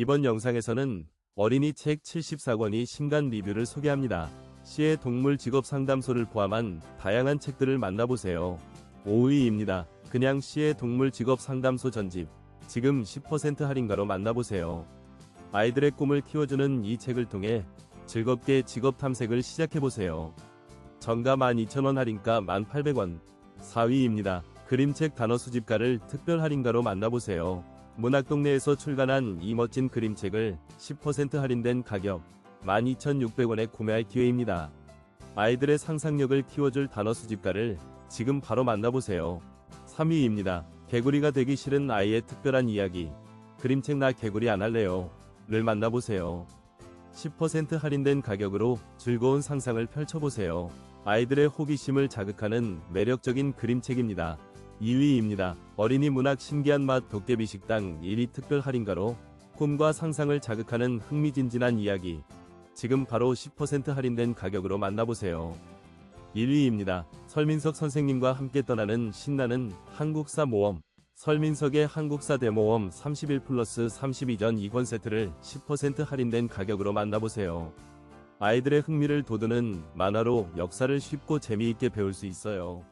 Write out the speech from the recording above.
이번 영상에서는 어린이 책 74권이 신간 리뷰를 소개합니다. 시의 동물 직업 상담소를 포함한 다양한 책들을 만나보세요. 5위입니다. 그냥 시의 동물 직업 상담소 전집. 지금 10% 할인가로 만나보세요. 아이들의 꿈을 키워주는 이 책을 통해 즐겁게 직업 탐색을 시작해보세요. 정가 12,000원 할인가 1,800원. 4위입니다. 그림책 단어 수집가를 특별 할인가로 만나보세요. 문학동네에서 출간한 이 멋진 그림책을 10% 할인된 가격 12,600원에 구매할 기회입니다. 아이들의 상상력을 키워줄 단어 수집가를 지금 바로 만나보세요. 3위입니다. 개구리가 되기 싫은 아이의 특별한 이야기. 그림책 나 개구리 안 할래요. 를 만나보세요. 10% 할인된 가격으로 즐거운 상상을 펼쳐보세요. 아이들의 호기심을 자극하는 매력적인 그림책입니다. 2위입니다. 어린이 문학 신기한 맛 도깨비 식당 1위 특별 할인가로 꿈과 상상을 자극하는 흥미진진한 이야기. 지금 바로 10% 할인된 가격으로 만나보세요. 1위입니다. 설민석 선생님과 함께 떠나는 신나는 한국사 모험. 설민석의 한국사 대모험 31 플러스 32전 2권 세트를 10% 할인된 가격으로 만나보세요. 아이들의 흥미를 돋우는 만화로 역사를 쉽고 재미있게 배울 수 있어요.